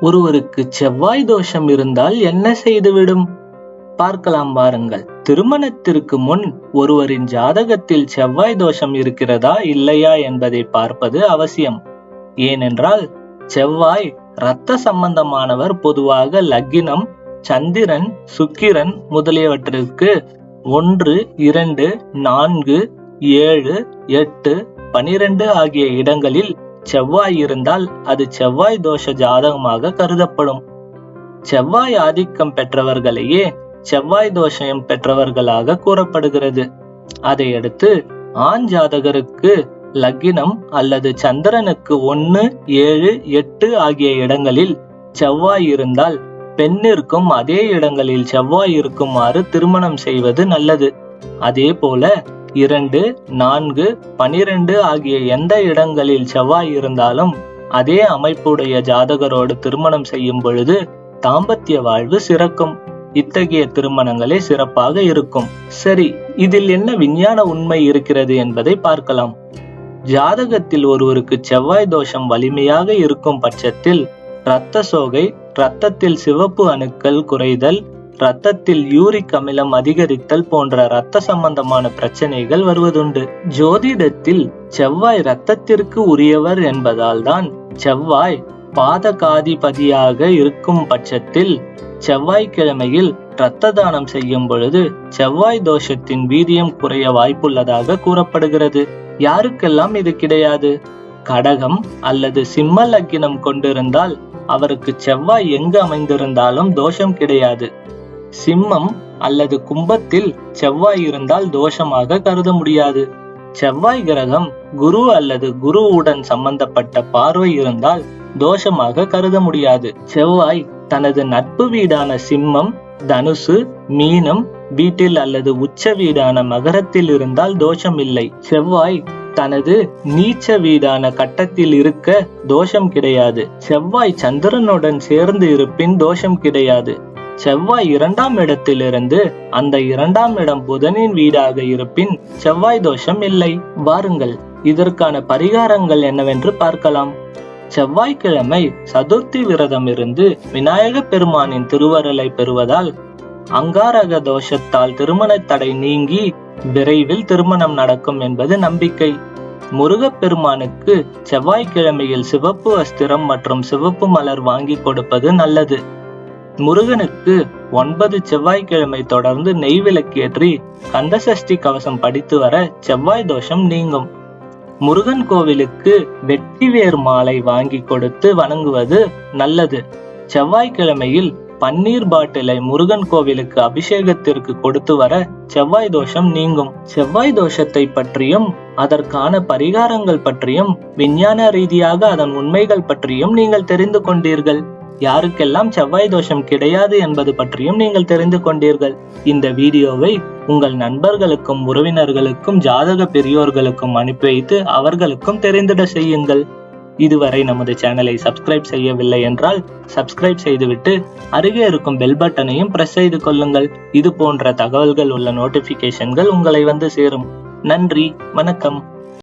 ஒருவருக்கு செவ்வாய் தோஷம் இருந்தால் என்ன செய்துவிடும்? பார்க்கலாம் வாருங்கள் திருமணத்திற்கு முன் ஒருவரின் ஜாதகத்தில் செவ்வாய் தோஷம் இருக்கிறதா இல்லையா என்பதை பார்ப்பது அவசியம். ஏனென்றால் செவ்வாய் இரத்த சம்பந்தமானவர் பொதுவாக லக்கினம் சந்திரன் சுக்கிரன் முதலியவற்றிற்கு ஒன்று இரண்டு நான்கு ஏழு எட்டு பனிரெண்டு ஆகிய இடங்களில் செவ்வாய் இருந்தால் அது செவ்வாய் தோஷ ஜாதகமாக கருதப்படும். செவ்வாய் ஆதிக்கம் பெற்றவர்களையே செவ்வாய் தோஷம் பெற்றவர்களாக கூறப்படுகிறது. அதையடுத்து ஆண் ஜாதகருக்கு லக்கினம் அல்லது சந்திரனுக்கு ஒன்று ஏழு எட்டு ஆகிய இடங்களில் செவ்வாய் இருந்தால் பெண்ணிற்கும் அதே இடங்களில் செவ்வாய் இருக்குமாறு திருமணம் செய்வது நல்லது. அதே போல இரண்டு நான்கு பனிரெண்டு ஆகிய எந்த இடங்களில் செவ்வாய் இருந்தாலும் அதே அமைப்புடைய ஜாதகரோடு திருமணம் செய்யும் பொழுது தாம்பத்திய வாழ்வு சிறக்கும். இத்தகைய திருமணங்களே சிறப்பாக இருக்கும். சரி இதில் என்ன விஞ்ஞான உண்மை இருக்கிறது என்பதை பார்க்கலாம். ஜாதகத்தில் ஒருவருக்கு செவ்வாய் தோஷம் வலிமையாக இருக்கும் பட்சத்தில் இரத்த சோகை இரத்தத்தில் சிவப்பு அணுக்கள் குறைதல் ரத்தத்தில் யூரிக் அமிலம் அதிகரித்தல் போன்ற இரத்த சம்பந்தமான பிரச்சனைகள் வருவதுண்டு. ஜோதிடத்தில் செவ்வாய் இரத்தத்திற்கு உரியவர் என்பதால் தான் செவ்வாய் பாதகாதிபதியாக இருக்கும் பட்சத்தில் செவ்வாய்க்கிழமையில் இரத்த தானம் செய்யும் பொழுது செவ்வாய் தோஷத்தின் வீரியம் குறைய வாய்ப்புள்ளதாக கூறப்படுகிறது. யாருக்கெல்லாம் இது கிடையாது? கடகம் அல்லது சிம்ம லக்கினம் கொண்டிருந்தால் அவருக்கு செவ்வாய் எங்கு அமைந்திருந்தாலும் தோஷம் கிடையாது. சிம்மம் அல்லது கும்பத்தில் செவ்வாய் இருந்தால் தோஷமாக கருத முடியாது. செவ்வாய் கிரகம் குரு அல்லது குருவுடன் சம்பந்தப்பட்ட பார்வை இருந்தால் தோஷமாக கருத முடியாது. செவ்வாய் தனது நட்பு வீடான சிம்மம் தனுசு மீனம் வீட்டில் அல்லது உச்ச வீடான மகரத்தில் இருந்தால் தோஷம் இல்லை செவ்வாய் தனது நீச்ச வீடான கட்டத்தில் இருக்க தோஷம் கிடையாது. செவ்வாய் சந்திரனுடன் சேர்ந்து இருப்பின் தோஷம் கிடையாது. செவ்வாய் இரண்டாம் இடத்திலிருந்து அந்த இரண்டாம் இடம் புதனின் வீடாக இருப்பின் செவ்வாய் தோஷம் இல்லை. வாருங்கள் இதற்கான பரிகாரங்கள் என்னவென்று பார்க்கலாம். செவ்வாய்க்கிழமை சதுர்த்தி விரதம் இருந்து விநாயக பெருமானின் திருவருளை பெறுவதால் அங்காரக தோஷத்தால் திருமண தடை நீங்கி விரைவில் திருமணம் நடக்கும் என்பது நம்பிக்கை. முருகப்பெருமானுக்கு செவ்வாய்க்கிழமையில் சிவப்பு அஸ்திரம் மற்றும் சிவப்பு மலர் வாங்கி கொடுப்பது நல்லது. முருகனுக்கு ஒன்பது செவ்வாய்க்கிழமை தொடர்ந்து நெய் விளக்கேற்றி கந்தசஷ்டி கவசம் படித்து வர செவ்வாய் தோஷம் நீங்கும். முருகன் கோவிலுக்கு வெற்றிவேர் மாலை வாங்கி கொடுத்து வணங்குவது நல்லது. செவ்வாய்க்கிழமையில் பன்னீர் பாட்டிலை முருகன் கோவிலுக்கு அபிஷேகத்திற்கு கொடுத்து வர செவ்வாய் தோஷம் நீங்கும். செவ்வாய் தோஷத்தை பற்றியும் அதற்கான பரிகாரங்கள் பற்றியும் விஞ்ஞான ரீதியாக அதன் உண்மைகள் பற்றியும் நீங்கள் தெரிந்து கொண்டீர்கள். யாருக்கெல்லாம் செவ்வாய் தோஷம் கிடையாது என்பது பற்றியும் நீங்கள் தெரிந்து கொண்டீர்கள். இந்த வீடியோவை உங்கள் நண்பர்களுக்கும் உறவினர்களுக்கும் ஜாதக பெரியோர்களுக்கும் அனுப்பி வைத்து அவர்களுக்கும் தெரிந்திட செய்யுங்கள். இதுவரை நமது சேனலை சப்ஸ்கிரைப் செய்யவில்லை என்றால் சப்ஸ்கிரைப் செய்துவிட்டு அருகே இருக்கும் பெல் பட்டனையும் பிரஸ் செய்து கொள்ளுங்கள். இது போன்ற தகவல்கள் உள்ள நோட்டிபிகேஷன்கள் உங்களை வந்து சேரும். நன்றி வணக்கம்.